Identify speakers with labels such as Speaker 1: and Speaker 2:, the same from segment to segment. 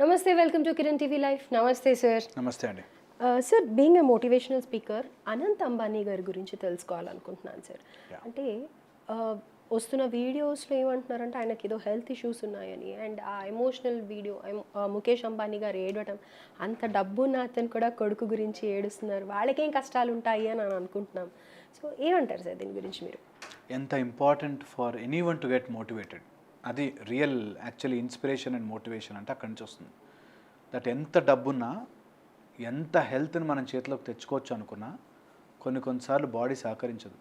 Speaker 1: నమస్తే welcome to Kiran TV life. నమస్తే sir
Speaker 2: నమస్తే అండి.
Speaker 1: Sir being a motivational speaker Anant Ambani గారి గురించి తెలుసుకోవాలనుకుంటున్నాను సార్. అంటే uh, వస్తున్న వీడియోస్లో ఏమంటున్నారంటే ఆయనకి ఏదో హెల్త్ ఇష్యూస్ ఉన్నాయని. అండ్ ఆ ఎమోషనల్ వీడియో ముఖేష్ అంబానీ గారు ఏడవటం అంత డబ్బున్న అతను కూడా కొడుకు గురించి ఏడుస్తున్నారు. వాళ్ళకేం కష్టాలు ఉంటాయి అని అని అనుకుంటున్నాం. సో ఏమంటారు సార్ దీని గురించి మీరు?
Speaker 2: ఎంత important for anyone to get motivated అది real actually inspiration and motivation అంటే అక్కడి నుంచి వస్తుంది. దట్ ఎంత డబ్బున్నా ఎంత హెల్త్ని మనం చేతిలోకి తెచ్చుకోవచ్చు అనుకున్నా కొన్ని కొన్నిసార్లు బాడీ సహకరించదు.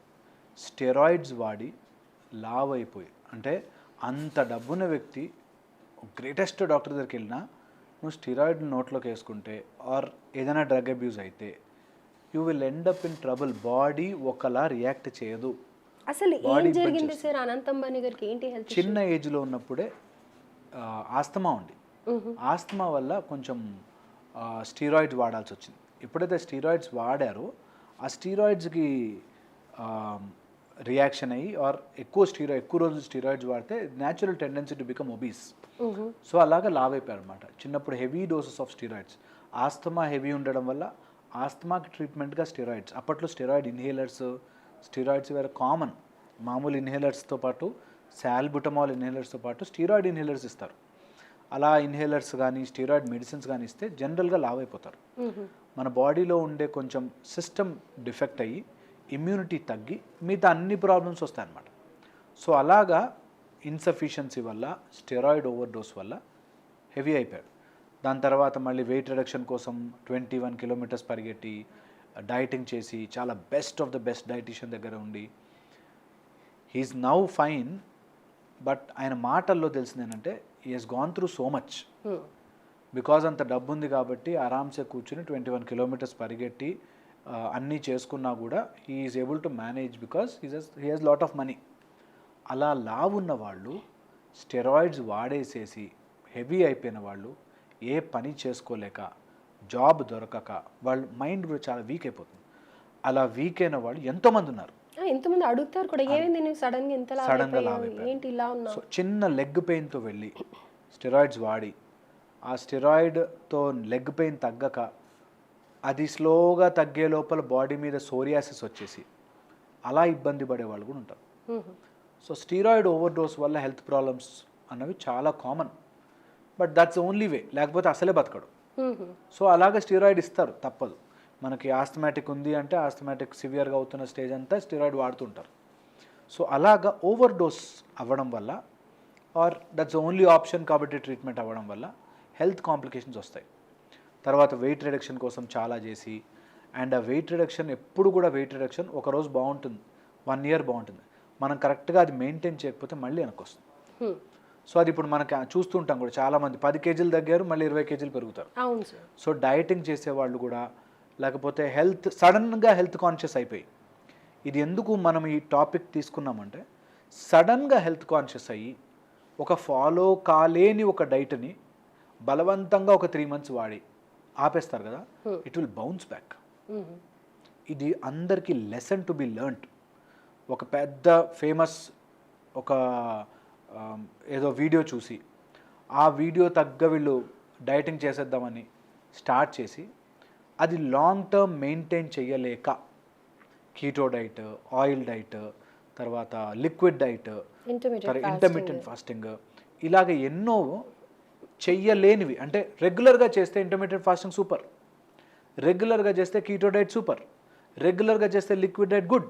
Speaker 2: స్టెరాయిడ్స్ వాడి లావ్ అయిపోయి అంటే అంత డబ్బున్న వ్యక్తి గ్రేటెస్ట్ డాక్టర్ దగ్గరికి వెళ్ళినా నువ్వు స్టెరాయిడ్ నోట్లోకి వేసుకుంటే ఆర్ ఏదైనా డ్రగ్ అబ్యూస్ అయితే you will end up in trouble. Body ఒకలా రియాక్ట్ చేయదు.
Speaker 1: అసలు ఏం జరిగింది సార్? అనంత్ అంబానీ గారికి ఏంటి హెల్త్
Speaker 2: చిన్న ఏజ్లో ఉన్నప్పుడే ఆస్తమా ఉంది. ఆస్తమా వల్ల కొంచెం స్టీరాయిడ్స్ వాడాల్సి వచ్చింది. ఎప్పుడైతే స్టీరాయిడ్స్ వాడారో ఆ స్టీరాయిడ్స్కి రియాక్షన్ అయ్యి ఆర్ ఎక్కువ స్టీరాయిడ్ ఎక్కువ రోజులు స్టీరాయిడ్స్ వాడితే natural tendency to become obese so అలాగా లావ్ అయిపోయారు అనమాట చిన్నప్పుడు heavy doses of steroids asthma heavy ఉండడం వల్ల ఆస్తమాకి ట్రీట్మెంట్గా స్టెరాయిడ్స్ అప్పట్లో స్టెరాయిడ్ ఇన్హేలర్స్ స్టెరాయిడ్స్ వేరే కామన్ మామూలు ఇన్హేలర్స్తో పాటు శాల్బుటమాల్ ఇన్హేలర్స్తో పాటు స్టీరాయిడ్ ఇన్హేలర్స్ ఇస్తారు. అలా ఇన్హేలర్స్ కానీ స్టీరాయిడ్ మెడిసిన్స్ కానీ ఇస్తే జనరల్గా లావ్ అయిపోతారు. మన బాడీలో ఉండే కొంచెం సిస్టమ్ డిఫెక్ట్ అయ్యి ఇమ్యూనిటీ తగ్గి మిగతా అన్ని ప్రాబ్లమ్స్ వస్తాయన్నమాట. సో అలాగా ఇన్సఫిషియన్సీ వల్ల స్టెరాయిడ్ ఓవర్ డోస్ వల్ల హెవీ అయిపోయాడు. దాని తర్వాత మళ్ళీ వెయిట్ రిడక్షన్ కోసం ట్వంటీ వన్ కిలోమీటర్స్ పరిగెట్టి డైటింగ్ చేసి చాలా best of the best dietician దగ్గర ఉండి హీఈస్ నౌ ఫైన్ బట్ ఆయన మాటల్లో తెలిసింది ఏంటంటే ఈ he's gone through so much because అంత డబ్బు ఉంది కాబట్టి ఆరామ్సే కూర్చుని ట్వంటీ వన్ కిలోమీటర్స్ పరిగెట్టి అన్నీ చేసుకున్నా కూడా he is able to manage because he he has lot of money అలా లావ్ ఉన్న వాళ్ళు స్టెరాయిడ్స్ వాడేసేసి హెవీ అయిపోయిన వాళ్ళు ఏ పని చేసుకోలేక జాబ్ దొరకక వాళ్ళ మైండ్ కూడా చాలా వీక్ అయిపోతుంది అలా వీక్ అయిన వాళ్ళు ఎంతోమంది ఉన్నారు
Speaker 1: ఎంతమంది అడుగుతారు కూడా ఏమైంది నువ్వు సడన్గా ఇంత
Speaker 2: Sudden గా.
Speaker 1: ఏంటి ఇలా ఉన్నావు
Speaker 2: సో చిన్న లెగ్ పెయిన్తో వెళ్ళి స్టెరాయిడ్స్ వాడి ఆ స్టెరాయిడ్తో లెగ్ పెయిన్ తగ్గక అది స్లోగా తగ్గే లోపల బాడీ మీద సోరియాసిస్ వచ్చేసి అలా ఇబ్బంది పడే వాళ్ళు కూడా ఉంటారు. సో స్టీరాయిడ్ ఓవర్ డోస్ వల్ల హెల్త్ ప్రాబ్లమ్స్ అన్నవి చాలా common but that's only way లేకపోతే అసలే బతకడు. సో అలాగే స్టీరాయిడ్ ఇస్తారు తప్పదు. మనకి ఆస్థమాటిక్ ఉంది అంటే ఆస్థమాటిక్ సివియర్గా అవుతున్న స్టేజ్ అంతా స్టీరాయిడ్ వాడుతుంటారు. సో అలాగా ఓవర్ డోస్ అవ్వడం వల్ల ఆర్ దట్స్ ఓన్లీ ఆప్షన్ కాబట్టి ట్రీట్మెంట్ అవ్వడం వల్ల హెల్త్ కాంప్లికేషన్స్ వస్తాయి. తర్వాత వెయిట్ రిడక్షన్ కోసం చాలా చేసి అండ్ ఆ వెయిట్ రిడక్షన్ ఎప్పుడు కూడా వెయిట్ రిడక్షన్ ఒకరోజు బాగుంటుంది వన్ ఇయర్ బాగుంటుంది. మనం కరెక్ట్గా అది మెయింటైన్ చేయకపోతే మళ్ళీ వెనక్కి వస్తుంది. సో అది ఇప్పుడు మనకి చూస్తుంటాం కూడా చాలామంది. పది కేజీలు తగ్గారు మళ్ళీ ఇరవై కేజీలు పెరుగుతారు.
Speaker 1: అవును సార్.
Speaker 2: సో డైటింగ్ చేసేవాళ్ళు కూడా లేకపోతే హెల్త్ సడన్గా హెల్త్ కాన్షియస్ అయిపోయి ఇది ఎందుకు మనం ఈ టాపిక్ తీసుకున్నామంటే సడన్గా హెల్త్ కాన్షియస్ అయ్యి ఒక ఫాలో కాలేని ఒక డైట్ని బలవంతంగా ఒక త్రీ మంత్స్ వాడి ఆపేస్తారు కదా ఇట్ విల్ బౌన్స్ బ్యాక్. ఇది అందరికీ లెసన్ టు బి లెర్న్డ్. ఒక పెద్ద ఫేమస్ ఒక ఏదో వీడియో చూసి ఆ వీడియో తగ్గ వీళ్ళు డైటింగ్ చేసేద్దామని స్టార్ట్ చేసి అది లాంగ్ టర్మ్ మెయింటైన్ చేయలేక కీటో డైట్ ఆయిల్ డైట్ తర్వాత లిక్విడ్ డైట్ ఇంటర్మీడియట్ ఫాస్టింగ్ ఇలాగ ఎన్నో చెయ్యలేనివి. అంటే రెగ్యులర్గా చేస్తే ఇంటర్మీడియట్ ఫాస్టింగ్ సూపర్. రెగ్యులర్గా చేస్తే కీటో డైట్ సూపర్. రెగ్యులర్గా చేస్తే లిక్విడ్ డైట్ గుడ్.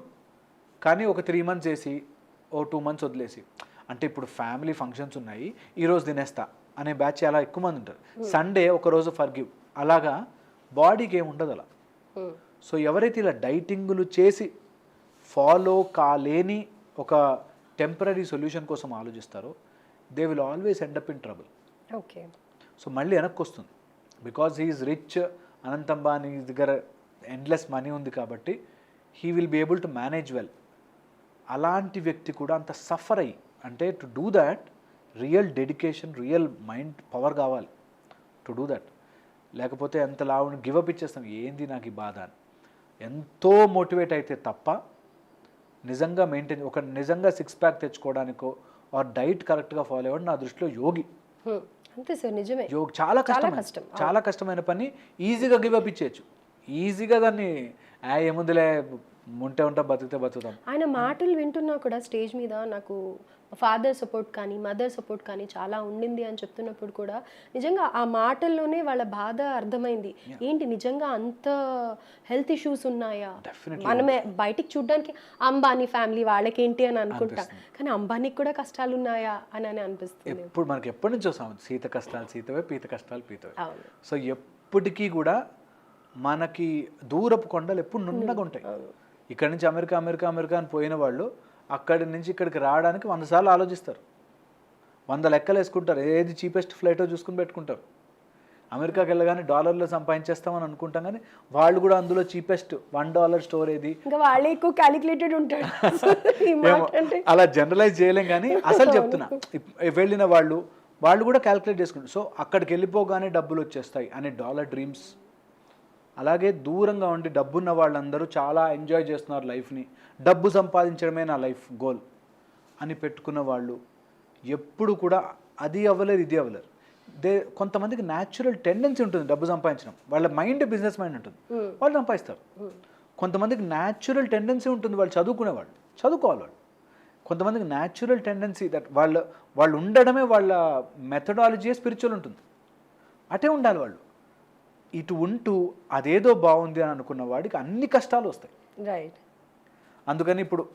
Speaker 2: కానీ ఒక త్రీ మంత్స్ చేసి ఓ టూ మంత్స్ వదిలేసి అంటే ఇప్పుడు ఫ్యామిలీ ఫంక్షన్స్ ఉన్నాయి ఈరోజు తినేస్తా అనే బ్యాచ్ అలా ఎక్కువ మంది ఉంటారు. సండే ఒకరోజు ఫర్గివ్. అలాగా బాడీకి ఏమి ఉండదు అలా. సో ఎవరైతే ఇలా డైటింగులు చేసి ఫాలో కాలేని ఒక టెంపరీ సొల్యూషన్ కోసం ఆలోచిస్తారో they will always end up in trouble.
Speaker 1: Okay.
Speaker 2: So మళ్ళీ వెనక్కి వస్తుంది because he's rich Anant Ambani దగ్గర ఎండ్లెస్ మనీ ఉంది కాబట్టి he will be able to manage well. అలాంటి వ్యక్తి కూడా అంత సఫర్ అయ్యి అంటే to do that real dedication real mind power కావాలి. టు డూ దట్ లేకపోతే ఎంత లావు గివప్ ఇచ్చేస్తాం. ఏంది నాకు ఈ బాధ అని. ఎంతో మోటివేట్ అయితే తప్ప నిజంగా మెయింటైన్ ఒక నిజంగా సిక్స్ ప్యాక్ తెచ్చుకోవడానికో ఆర్ డైట్ కరెక్ట్గా ఫాలో అవ్వడం నా దృష్టిలో యోగి.
Speaker 1: హ్మ్. అంతే సార్ నిజమే.
Speaker 2: యోగ చాలా కష్టం. చాలా కష్టమైన పని. ఈజీగా గివ్ అప్ ఇచ్చేయచ్చు. ఈజీగా దాన్ని ఆ ఏముందిలే ఉంటే ఉంటా బతికితే బతుకుతాం.
Speaker 1: ఆయన మాటలు వింటున్నా కూడా స్టేజ్ మీద నాకు ఫాదర్ సపోర్ట్ కానీ మదర్ సపోర్ట్ కానీ చాలా ఉండింది అని చెప్తున్నప్పుడు కూడా నిజంగా ఆ మాటల్లోనే వాళ్ళ బాధ అర్థమైంది. ఏంటి నిజంగా అంత హెల్త్ ఇష్యూస్ ఉన్నాయా. మనమే బయటికి చూడడానికి అంబానీ ఫ్యామిలీ వాళ్ళకేంటి అని అనుకుంటాం. కానీ అంబానీకి కూడా కష్టాలు ఉన్నాయా అని అని అనిపిస్తుంది.
Speaker 2: ఎప్పుడు మనకి ఎప్పటి నుంచో సీత కష్టాలు సీతవే పీత కష్టాలు పీతవే. సో ఎప్పటికీ కూడా మనకి దూరపు కొండలు ఎప్పుడు నున్నగా ఉంటాయి. ఇక్కడ నుంచి అమెరికా అమెరికా అమెరికా అని పోయిన వాళ్ళు అక్కడి నుంచి ఇక్కడికి రావడానికి వంద సార్లు ఆలోచిస్తారు. వంద లెక్కలు వేసుకుంటారు. ఏది చీపెస్ట్ ఫ్లైటో చూసుకుని పెట్టుకుంటారు. అమెరికాకి వెళ్ళగానే డాలర్లో సంపాదించేస్తామని అనుకుంటాం కానీ వాళ్ళు కూడా అందులో చీపెస్ట్ వన్ డాలర్ స్టోర్ ఏది?
Speaker 1: వాళ్ళే ఎక్కువ క్యాలిక్యులేటెడ్ ఉంటాడు అంటే
Speaker 2: అలా జనరలైజ్ చేయలేం కానీ అసలు చెప్తున్నా. వెళ్ళిన వాళ్ళు వాళ్ళు కూడా క్యాలిక్యులేట్ చేసుకుంటారు. సో అక్కడికి వెళ్ళిపోగానే డబ్బులు వచ్చేస్తాయి అనే డాలర్ డ్రీమ్స్ అలాగే దూరంగా ఉండి డబ్బున్న వాళ్ళందరూ చాలా ఎంజాయ్ చేస్తున్నారు లైఫ్ని. డబ్బు సంపాదించడమే నా లైఫ్ గోల్ అని పెట్టుకున్న వాళ్ళు ఎప్పుడు కూడా అది అవ్వలేరు ఇది అవ్వలేరు దే కొంతమందికి న్యాచురల్ టెండెన్సీ ఉంటుంది డబ్బు సంపాదించడం. వాళ్ళ మైండ్ బిజినెస్ మైండ్ ఉంటుంది. వాళ్ళు సంపాదిస్తారు. కొంతమందికి న్యాచురల్ టెండెన్సీ ఉంటుంది వాళ్ళు చదువుకునేవాళ్ళు చదువుకోవాలి వాళ్ళు. కొంతమందికి న్యాచురల్ టెండెన్సీ దట్ వాళ్ళ వాళ్ళు ఉండడమే వాళ్ళ మెథడాలజీ స్పిరిచువల్ ఉంటుంది. అటే ఉండాలి వాళ్ళు. ఇటు ఉంటూ అదేదో బాగుంది అని అనుకున్న వాడికి అన్ని కష్టాలు వస్తాయి.
Speaker 1: రైట్
Speaker 2: అందుకని ఇప్పుడు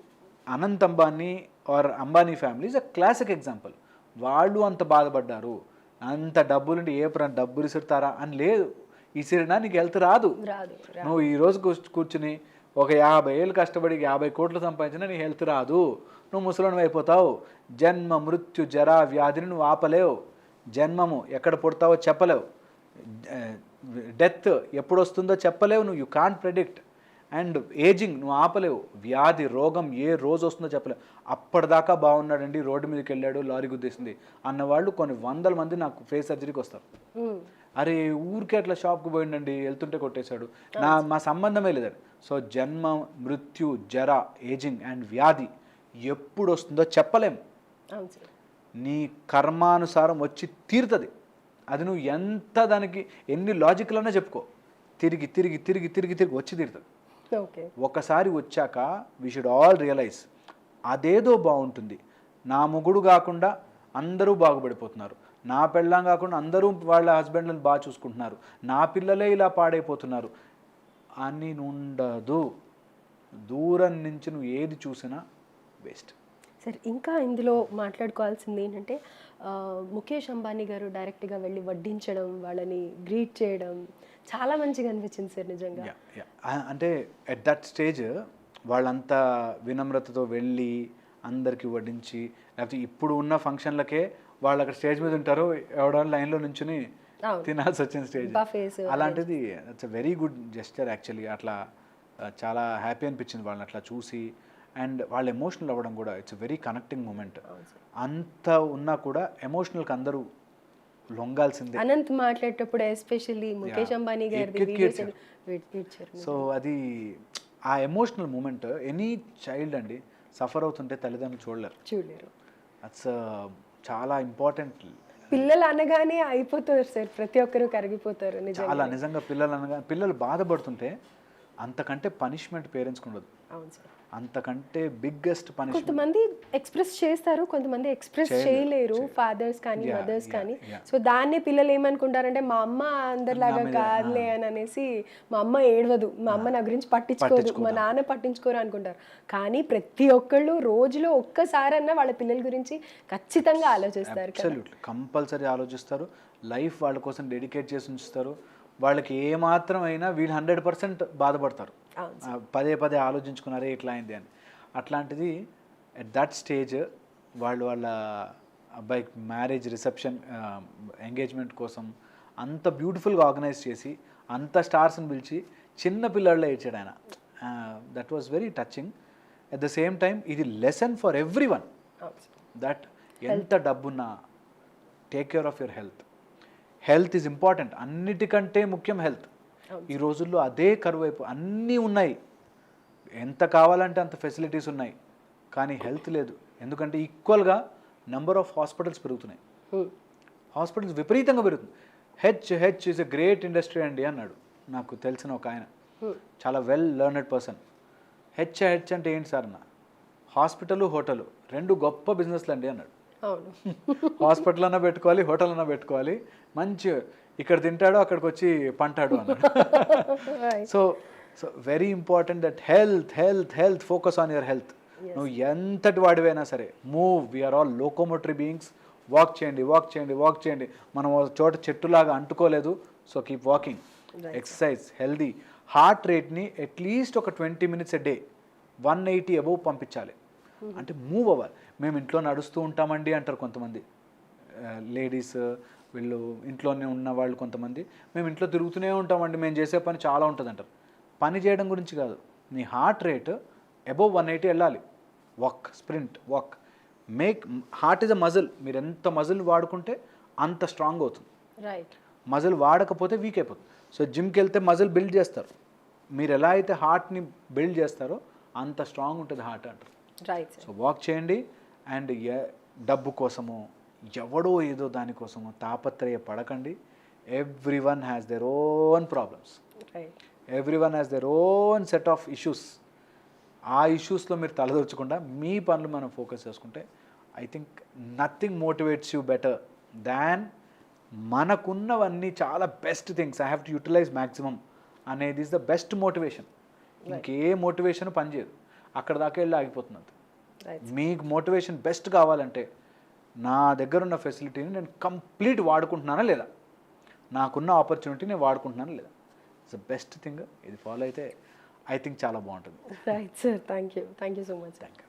Speaker 2: Anant Ambani or Ambani family is a classic example వాళ్ళు అంత బాధపడ్డారు. అంత డబ్బులుంటే ఏ ప్ర డబ్బులు ఇసురుతారా అని లేదు. ఇసిరినా నీకు వెళ్తూ రాదు
Speaker 1: రాదు.
Speaker 2: నువ్వు ఈ రోజు కూర్చు- కూర్చుని ఒక యాభై ఏళ్ళు కష్టపడి యాభై కోట్లు సంపాదించినా నీ హెల్త్ రాదు. నువ్వు ముసలిని అయిపోతావు. జన్మ మృత్యు జర వ్యాధిని నువ్వు ఆపలేవు. జన్మము ఎక్కడ పుడతావో చెప్పలేవు. డెత్ ఎప్పుడు వస్తుందో చెప్పలేవు నువ్వు. You can't predict and ageing నువ్వు ఆపలేవు. వ్యాధి రోగం ఏ రోజు వస్తుందో చెప్పలేవు. అప్పటిదాకా బాగున్నాడండి రోడ్డు మీదకి వెళ్ళాడు లారీ గుద్దేసింది. అన్నవాళ్ళు కొన్ని వందల మంది నాకు ఫేస్ సర్జరీకి వస్తారు అరే ఊరికే అట్లా షాప్కి పోయిండండి వెళ్తుంటే కొట్టేశాడు. నా మా సంబంధమే లేదండి. సో జన్మ మృత్యు జర ఏజింగ్ అండ్ వ్యాధి ఎప్పుడు వస్తుందో చెప్పలేం నీ కర్మానుసారం వచ్చి తీరుతుంది. అది నువ్వు ఎంత దానికి ఎన్ని లాజిక్లన్నా చెప్పుకో. తిరిగి తిరిగి తిరిగి తిరిగి తిరిగి వచ్చి తీరుతుంది
Speaker 1: ఓకే.
Speaker 2: ఒకసారి వచ్చాక వీ షుడ్ ఆల్ రియలైజ్ అదేదో బాగుంటుంది. నా మొగుడు కాకుండా అందరూ బాగుపడిపోతున్నారు. నా పెళ్ళాం కాకుండా అందరూ వాళ్ళ హస్బెండ్లను బాగా చూసుకుంటున్నారు. నా పిల్లలే ఇలా పాడైపోతున్నారు. అని ఉండదు దూరం నుంచి నువ్వు ఏది చూసినా వేస్ట్
Speaker 1: సార్ ఇంకా ఇందులో మాట్లాడుకోవాల్సింది ఏంటంటే ముఖేష్ అంబానీ గారు డైరెక్ట్గా వెళ్ళి వడ్డించడం వాళ్ళని గ్రీట్ చేయడం చాలా మంచిగా అనిపించింది సార్ నిజంగా.
Speaker 2: అంటే ఎట్ దట్ స్టేజ్ వాళ్ళంతా వినమ్రతతో వెళ్ళి అందరికి వడ్డించి లేకపోతే ఇప్పుడు ఉన్న ఫంక్షన్లకే వాళ్ళు అక్కడ స్టేజ్ మీద ఉంటారు ఎవడో లైన్లో నుంచుని. తినాల్సి వచ్చిన స్టేజ్ అలాంటిది it's very good gesture actually అట్లా చాలా హ్యాపీ అనిపించింది వాళ్ళని అట్లా చూసి. అండ్ వాళ్ళు ఎమోషనల్ అవ్వడం కూడా ఇట్స్ వెరీ కనెక్టింగ్ మూమెంట్ అంత ఉన్నా కూడా ఎమోషనల్కి అందరూ లొంగాల్సిందే.
Speaker 1: అనంత్ మాట్లాడేటప్పుడు ఎస్పెషల్లీ ముఖేష్. అంబానీ గారి
Speaker 2: సో అది ఆ ఎమోషనల్ మూమెంట్ ఎనీ చైల్డ్ అండి సఫర్ అవుతుంటే తల్లిదండ్రులు చూడలేరు.
Speaker 1: చూడలేరు.
Speaker 2: అట్స్ చాలా ఇంపార్టెంట్
Speaker 1: పిల్లలు అనగానే అయిపోతారు సార్ ప్రతి ఒక్కరు కరిగిపోతారు
Speaker 2: చాలా నిజంగా పిల్లలు అనగా పిల్లలు బాధపడుతుంటే అంతకంటే పనిష్మెంట్ పేరెంట్స్కి ఉండదు.
Speaker 1: అవును సార్.
Speaker 2: అంతకంటే బిగ్గెస్ట్ పనిష్మెంట్
Speaker 1: కొంతమంది ఎక్స్ప్రెస్ చేస్తారు కొంతమంది ఎక్స్ప్రెస్ చేయలేరు ఫాదర్స్ కానీ మదర్స్ కానీ. సో దాన్నే పిల్లలు ఏమనుకుంటారంటే మా అమ్మ అందరిలాగా కాదులే అని అనేసి మా అమ్మ ఏడవదు మా అమ్మ నా గురించి పట్టించుకోదు మా నాన్న పట్టించుకోరు అనుకుంటారు. కానీ ప్రతి ఒక్కళ్ళు రోజులో ఒక్కసారన్నా వాళ్ళ పిల్లల గురించి ఖచ్చితంగా ఆలోచిస్తారు
Speaker 2: కంపల్సరీ ఆలోచిస్తారు. లైఫ్ వాళ్ళ కోసం డెడికేట్ చేసి ఉంచుతారు. వాళ్ళకి ఏ మాత్రం అయినా వీళ్ళు హండ్రెడ్ పర్సెంట్ బాధపడతారు. పదే పదే ఆలోచించుకున్నారే ఇట్లా అయింది అని. అట్లాంటిది అట్ దట్ స్టేజ్ వాళ్ళు వాళ్ళ అబ్బాయికి మ్యారేజ్ రిసెప్షన్ ఎంగేజ్మెంట్ కోసం అంత బ్యూటిఫుల్గా ఆర్గనైజ్ చేసి అంత స్టార్స్ని పిలిచి చిన్న పిల్లల్లో ఇచ్చాడు ఆయన. That was very touching at the same time ఇది lesson for every one. That ఎంత డబ్బున్నా take care of your health health is important అన్నిటికంటే ముఖ్యం హెల్త్ ఈ రోజుల్లో అదే కరువు అయిపో అన్నీ ఉన్నాయి. ఎంత కావాలంటే అంత ఫెసిలిటీస్ ఉన్నాయి. కానీ హెల్త్ లేదు. ఎందుకంటే ఈక్వల్గా నెంబర్ ఆఫ్ హాస్పిటల్స్ పెరుగుతున్నాయి. హాస్పిటల్స్ విపరీతంగా పెరుగుతుంది H H is a great industry అండి అన్నాడు. నాకు తెలిసిన ఒక ఆయన. చాలా well learned person H H అంటే ఏంటి సార్ అన్న? హాస్పిటల్ హోటల్ రెండు గొప్ప బిజినెస్లు అండి అన్నాడు. హాస్పిటల్ అన్నా పెట్టుకోవాలి హోటల్ అన్నా పెట్టుకోవాలి. మంచి ఇక్కడ తింటాడు అక్కడికి వచ్చి పంటాడు అన్నాడు.
Speaker 1: Right.
Speaker 2: So so very important that health health health focus on your health నువ్వు ఎంతటి వాడివైనా సరే move we're all locomotory beings walk చేయండి వాక్ చేయండి వాక్ చేయండి. మనం చోట చెట్టులాగా అంటుకోలేదు so keep walking exercise healthy heart రేట్ని at least ఒక twenty minutes a day one eighty above పంపించాలి. అంటే మూవ్ అవ్వాలి మేము ఇంట్లో నడుస్తూ ఉంటామండి అంటారు కొంతమంది. లేడీస్ వీళ్ళు ఇంట్లోనే ఉన్న వాళ్ళు కొంతమంది. మేము ఇంట్లో తిరుగుతూనే ఉంటామండి. మేము చేసే పని చాలా ఉంటుంది అంటారు పని చేయడం గురించి కాదు. మీ heart rate above one eighty వెళ్ళాలి. Walk sprint walk make heart is a muscle మీరు ఎంత మజిల్ వాడుకుంటే అంత స్ట్రాంగ్ అవుతుంది.
Speaker 1: రైట్
Speaker 2: మజిల్ వాడకపోతే వీక్ అయిపోతుంది. సో జిమ్కి వెళ్తే మజిల్ బిల్డ్ చేస్తారు. మీరు ఎలా అయితే హార్ట్ని బిల్డ్ చేస్తారో అంత స్ట్రాంగ్ ఉంటుంది హార్ట్ అంటారు. సో వాక్ చేయండి. అండ్ డబ్బు కోసమో ఎవడో ఏదో దానికోసమో తాపత్రయ పడకండి. Everyone has their own problems everyone has their own set of issues ఆ ఇష్యూస్లో మీరు తలదొచ్చకుండా మీ పనులు మనం ఫోకస్ చేసుకుంటే I think nothing motivates you better than మనకున్నవన్నీ చాలా best things I have to utilise maximum అనేది ఇస్ ద బెస్ట్ మోటివేషన్ ఇంకే మోటివేషన్ పనిచేయదు. అక్కడ దాకా వెళ్ళి.
Speaker 1: రైట్
Speaker 2: మీకు మోటివేషన్ బెస్ట్ కావాలంటే నా దగ్గర ఉన్న ఫెసిలిటీని నేను కంప్లీట్ వాడుకుంటున్నానా లేదా? నాకున్న ఆపర్చునిటీ నేను వాడుకుంటున్నానా లేదా? ఇట్స్ ద బెస్ట్ థింగ్ ఇది ఫాలో అయితే ఐ థింక్ చాలా బాగుంటుంది.
Speaker 1: Right sir thank you thank you so much
Speaker 2: thank you